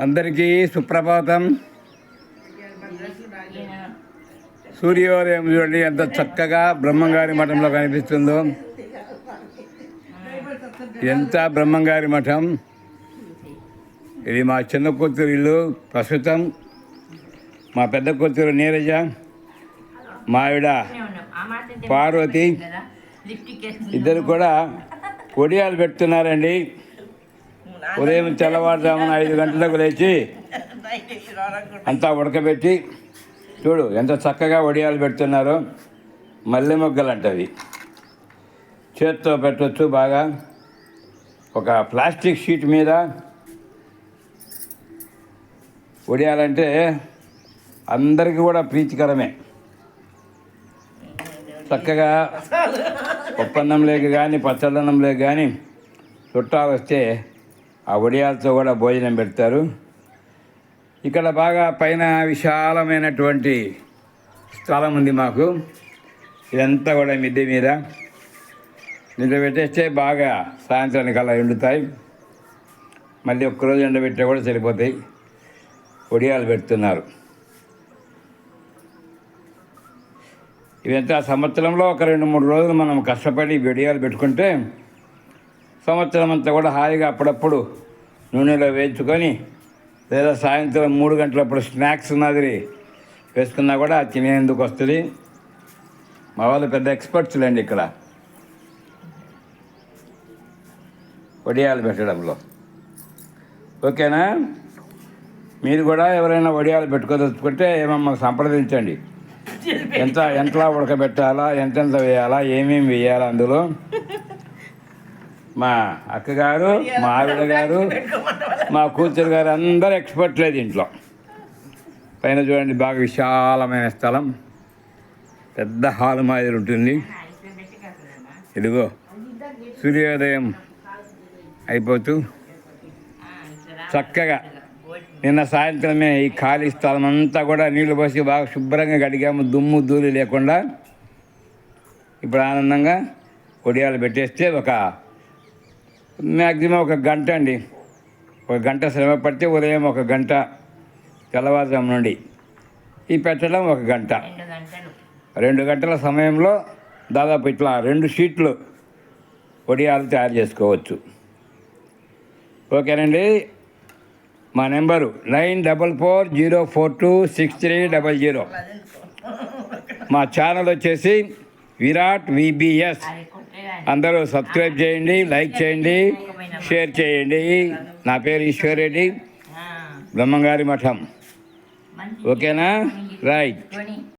అందరికీ సుప్రభాతం. సూర్యోదయం చూడండి ఎంత చక్కగా బ్రహ్మంగారి మఠంలో కనిపిస్తుందో. ఎంత బ్రహ్మంగారి మఠం. ఇది మా చిన్న కూతురు ఇల్లు ప్రస్తుతం. మా పెద్ద కూతురు నీరజ. మా ఆవిడ పార్వతి. ఇద్దరు కూడా ఒడియాలు పెడుతున్నారండి. ఉదయం తెల్లవారుజామున ఐదు గంటలకు లేచి అంతా ఉడకబెట్టి చూడు ఎంత చక్కగా వడియాలు పెడుతున్నారో మల్లె మొగ్గలు అంటవి చేత్తో పెట్టవచ్చు బాగా. ఒక ప్లాస్టిక్ షీట్ మీద వడియాలంటే అందరికీ కూడా ప్రీతికరమే. చక్కగా ఒప్పన్నం లేక కానీ పచ్చడన్నం లేక కానీ చుట్టాలు వస్తే ఆ వడియాలతో కూడా భోజనం పెడతారు. ఇక్కడ బాగా పైన విశాలమైనటువంటి స్థలం ఉంది మాకు. ఇదంతా కూడా మిద్దె మీద. దీంట్లో పెట్టేస్తే బాగా సాయంత్రానికి అలా ఎండుతాయి. మళ్ళీ ఒక్కరోజు ఎండబెట్టే కూడా సరిపోతాయి. ఒడియాలు పెడుతున్నారు. ఇవంతా సంవత్సరంలో ఒక రెండు మూడు రోజులు మనం కష్టపడి వడియాలు పెట్టుకుంటే సంవత్సరం అంతా కూడా హాయిగా అప్పుడప్పుడు నూనెలో వేయించుకొని లేదా సాయంత్రం మూడు గంటలప్పుడు స్నాక్స్ మాదిరి వేసుకున్నా కూడా తినేందుకు వస్తుంది. మా వాళ్ళు పెద్ద ఎక్స్పర్ట్స్ లేండి ఇక్కడ. వడియాలు పెట్టడంలో. ఓకేనా? మీరు కూడా ఎవరైనా వడియాలు పెట్టుకోదలుచుకుంటే మమ్మల్ని సంప్రదించండి. ఎంత ఎంతలా ఉడకబెట్టాలా ఎంతెంత వేయాలా ఏమేమి వేయాలా అందులో? మా అక్కగారు మా ఆవిడ గారు మా కూతురు గారు అందరు ఎక్స్పర్ట్లే దీంట్లో పైన చూడండి బాగా విశాలమైన స్థలం. పెద్ద హాల్ మాదిరి ఉంటుంది. ఇదిగో సూర్యోదయం అయిపోతూ చక్కగా నిన్న సాయంత్రమే ఈ ఖాళీ స్థలం అంతా కూడా నీళ్ళు పోసి బాగా శుభ్రంగా గడిగాము దుమ్ము ధూళి లేకుండా. ఇప్పుడు ఆనందంగా కొడియాలు పెట్టేస్తే ఒక మ్యాక్సిమం ఒక గంట అండి. ఒక గంట శ్రమ పడితే ఉదయం ఒక గంట తెల్లవారుజాము నుండి. ఈ పెట్టడం ఒక గంట. రెండు గంటల. సమయంలో దాదాపు ఇట్లా రెండు షీట్లు వడియాలు తయారు చేసుకోవచ్చు. ఓకేనండి? మా number nine double four zero four two six three double zero. మా ఛానల్ వచ్చేసి విరాట్ విబిఎస్ అందరూ సబ్స్క్రైబ్ చేయండి లైక్ చేయండి. షేర్ చేయండి. నా పేరు ఈశ్వర్ రెడ్డి. బ్రహ్మంగారి మఠం. ఓకేనా? రైట్